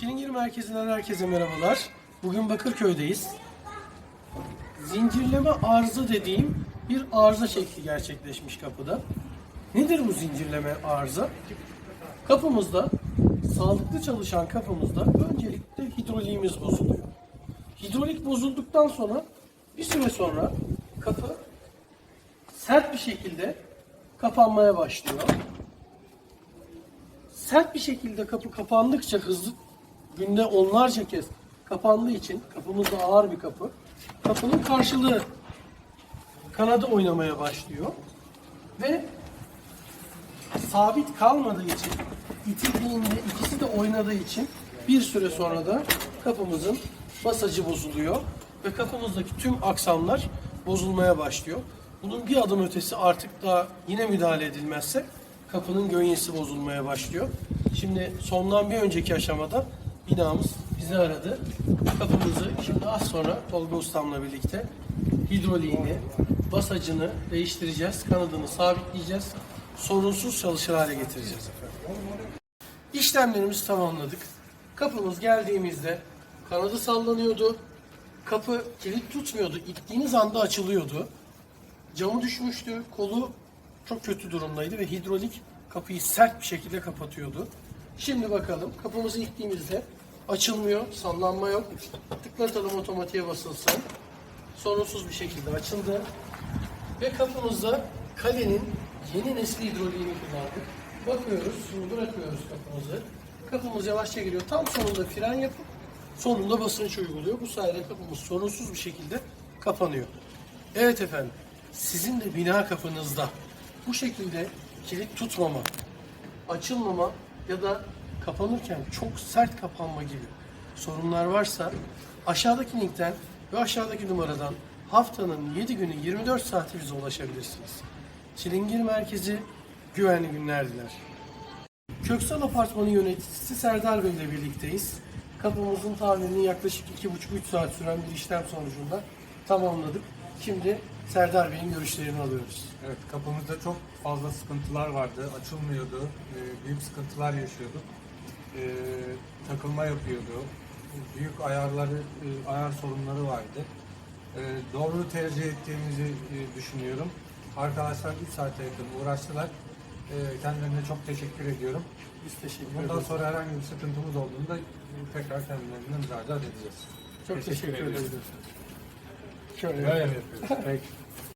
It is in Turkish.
Çilingir Merkezi'nden herkese merhabalar. Bugün Bakırköy'deyiz. Zincirleme arıza dediğim bir arıza şekli gerçekleşmiş kapıda. Nedir bu zincirleme arıza? Kapımızda, sağlıklı çalışan kapımızda öncelikle hidroliğimiz bozuluyor. Hidrolik bozulduktan sonra bir süre sonra kapı sert bir şekilde kapanmaya başlıyor sert bir şekilde kapı kapandıkça hızlı günde onlarca kez kapandığı için kapımız da ağır bir kapı. Kapının karşılığı kanadı oynamaya başlıyor ve sabit kalmadığı için itildiğinde ikisi de oynadığı için bir süre sonra da kapımızın basacı bozuluyor ve kapımızdaki tüm aksamlar bozulmaya başlıyor. Bunun bir adım ötesi artık da yine müdahale edilmezse kapının gönyesi bozulmaya başlıyor. Şimdi sondan bir önceki aşamada binamız bizi aradı. Kapımızı şimdi az sonra Tolga Ustam'la birlikte hidroliğini, basacını değiştireceğiz. Kanadını sabitleyeceğiz. Sorunsuz çalışır hale getireceğiz efendim. İşlemlerimizi tamamladık. Kapımız geldiğimizde kanadı sallanıyordu. Kapı kilit tutmuyordu. İttiğiniz anda açılıyordu. Camı düşmüştü. Kolu çok kötü durumdaydı ve hidrolik kapıyı sert bir şekilde kapatıyordu. Şimdi bakalım kapımızı ittiğimizde açılmıyor, sallanma yok. Tıklatalım otomatiğe basılsın. Sorunsuz bir şekilde açıldı. Ve kapımızda kalenin yeni nesli hidroliğini kullandık. Bakıyoruz, şimdi bırakıyoruz kapımızı. Kapımız yavaşça giriyor. Tam sonunda fren yapıp sonunda basınç uyguluyor. Bu sayede kapımız sorunsuz bir şekilde kapanıyor. Evet efendim, sizin de bina kapınızda bu şekilde kilit tutmama, açılmama ya da kapanırken çok sert kapanma gibi sorunlar varsa aşağıdaki linkten ve aşağıdaki numaradan haftanın 7 günü 24 saati bize ulaşabilirsiniz. Çilingir Merkezi güvenli günler diler. Köksal Apartmanı yöneticisi Serdar Bey ile birlikteyiz. Kapımızın tamirini yaklaşık 2,5-3 saat süren bir işlem sonucunda tamamladık. Şimdi Serdar Bey'in görüşlerini alıyoruz. Evet, kapımızda çok fazla sıkıntılar vardı. Açılmıyordu. Ee, büyük sıkıntılar yaşıyorduk. Ee, takılma yapıyordu. Büyük ayarları, e, ayar sorunları vardı. Ee, doğru tercih ettiğimizi e, düşünüyorum. Arkadaşlar 3 saate yakın uğraştılar. Ee, kendilerine çok teşekkür ediyorum. Biz teşekkür Bundan ederiz. sonra herhangi bir sıkıntımız olduğunda e, tekrar kendilerine müracaat edeceğiz. Çok teşekkür, teşekkür ederiz. Thank you.